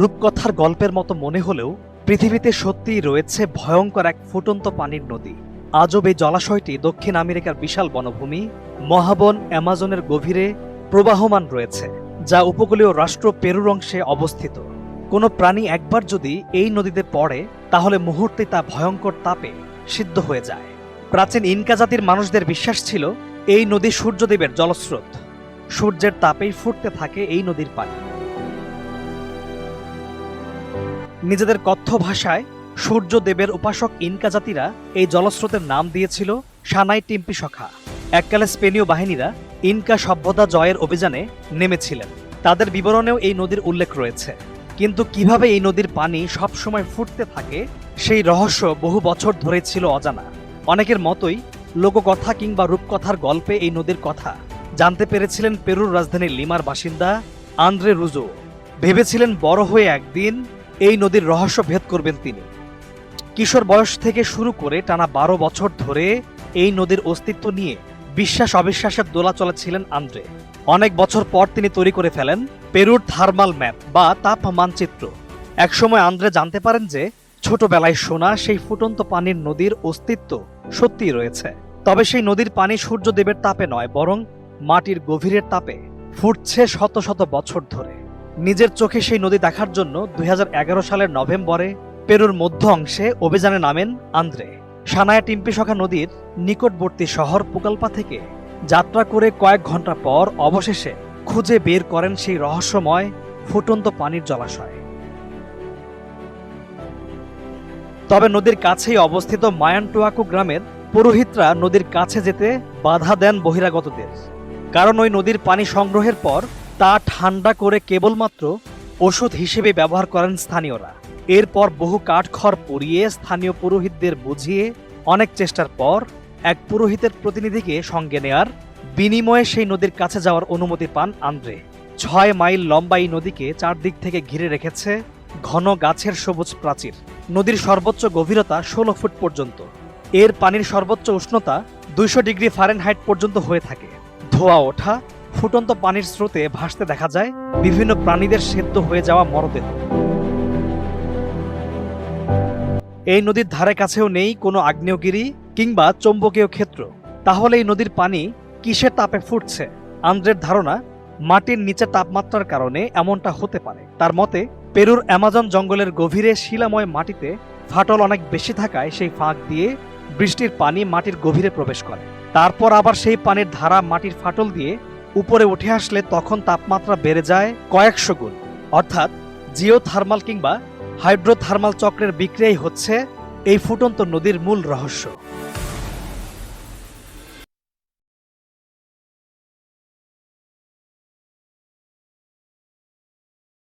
রূপকথার গল্পের মতো মনে হলেও পৃথিবীতে সত্যিই রয়েছে ভয়ঙ্কর এক ফুটন্ত পানির নদী। আজব এই জলাশয়টি দক্ষিণ আমেরিকার বিশাল বনভূমি, মহাবন অ্যামাজনের গভীরে প্রবাহমান রয়েছে, যা উপকূলীয় রাষ্ট্র পেরুর অংশে অবস্থিত। কোনো প্রাণী একবার যদি এই নদীতে পড়ে, তাহলে মুহূর্তে তা ভয়ঙ্কর তাপে সিদ্ধ হয়ে যায়। প্রাচীন ইনকা জাতির মানুষদের বিশ্বাস ছিল, এই নদী সূর্যদেবের জলস্রোত। সূর্যের তাপেই ফুটতে থাকে এই নদীর পানি। নিজেদের কথ্য ভাষায় সূর্যদেবের উপাসক ইনকা জাতিরা এই জলস্রোতের নাম দিয়েছিল সানাই টিম্পি সখা। এককালে স্পেনীয় বাহিনীরা ইনকা সভ্যতা জয়ের অভিযানে নেমেছিলেন। তাদের বিবরণেও এই নদীর উল্লেখ রয়েছে। কিন্তু কীভাবে এই নদীর পানি সবসময় ফুটতে থাকে সেই রহস্য বহু বছর ধরে ছিল অজানা। অনেকের মতোই লোককথা কিংবা রূপকথার গল্পে এই নদীর কথা জানতে পেরেছিলেন পেরুর রাজধানী লিমার বাসিন্দা আন্দ্রে রুজো। ভেবেছিলেন বড় হয়ে একদিন এই নদীর রহস্য ভেদ করবেন তিনি। কিশোর বয়স থেকে শুরু করে টানা বারো বছর ধরে এই নদীর অস্তিত্ব নিয়ে বিশ্বাস অবিশ্বাসের দোলা চলেছিলেন আন্দ্রে। অনেক বছর পর তিনি তৈরি করে ফেলেন পেরুর থার্মাল ম্যাপ বা তাপ মানচিত্র একসময় আন্দ্রে জানতে পারেন যে ছোটবেলায় শোনা সেই ফুটন্ত পানির নদীর অস্তিত্ব সত্যিই রয়েছে। তবে সেই নদীর পানি সূর্যদেবের তাপে নয়, বরং মাটির গভীরের তাপে ফুটছে শত শত বছর ধরে। নিজের চোখে সেই নদী দেখার জন্য দুই হাজার এগারো সালের নভেম্বরে পেরুর মধ্য অংশে অভিযানে নামেন আন্দ্রে। সানায়া টিম্পিসখা নদীর নিকটবর্তী শহর পুকালপা থেকে যাত্রা করে কয়েক ঘণ্টা পর অবশেষে খুঁজে বের করেন সেই রহস্যময় ফুটন্ত পানির জলাশয়। তবে নদীর কাছেই অবস্থিত মায়ানটুয়াকু গ্রামের পুরোহিতরা নদীর কাছে যেতে বাধা দেন বহিরাগতদের। কারণ ওই নদীর পানি সংগ্রহের পর তা ঠান্ডা করে কেবলমাত্র ওষুধ হিসেবে ব্যবহার করেন স্থানীয়রা। এরপর বহু কাঠখড় পুড়িয়ে স্থানীয় পুরোহিতদের বুঝিয়ে অনেক চেষ্টার পর এক পুরোহিতের প্রতিনিধিকে সঙ্গে নেয়ার বিনিময়ে সেই নদীর কাছে যাওয়ার অনুমতি পান আন্দ্রে। ছয় মাইল লম্বা এই নদীকে চারদিক থেকে ঘিরে রেখেছে ঘন গাছের সবুজ প্রাচীর। নদীর সর্বোচ্চ গভীরতা ষোলো ফুট পর্যন্ত। এর পানির সর্বোচ্চ উষ্ণতা দুইশো ডিগ্রি ফারেনহাইট পর্যন্ত হয়ে থাকে। ধোয়া ওঠা, ফুটন্ত পানির স্রোতে ভাসতে দেখা যায় বিভিন্ন প্রাণীদের সেদ্ধ হয়ে যাওয়া মরদেহ। এই নদীর ধারে কাছেও নেই কোনো আগ্নেয়গিরি কিংবা চৌম্বকীয় ক্ষেত্র। তাহলে এই নদীর পানি কিসের তাপে ফুটছে? আন্দ্রের ধারণা, মাটির নিচে তাপমাত্রার কারণে এমনটা হতে পারে। তার মতে, পেরুর অ্যামাজন জঙ্গলের গভীরে শিলাময় মাটিতে ফাটল অনেক বেশি থাকায় সেই ফাঁক দিয়ে বৃষ্টির পানি মাটির গভীরে প্রবেশ করে। তারপর আবার সেই পানির ধারা মাটির ফাটল দিয়ে উপরে উঠে আসলে তখন তাপমাত্রা বেড়ে যায় কয়েকশো গুণ। অর্থাৎ জিও থার্মাল কিংবা হাইড্রোথার্মাল চক্রের বিক্রিয়াই হচ্ছে এই ফুটন্ত নদীর মূল রহস্য।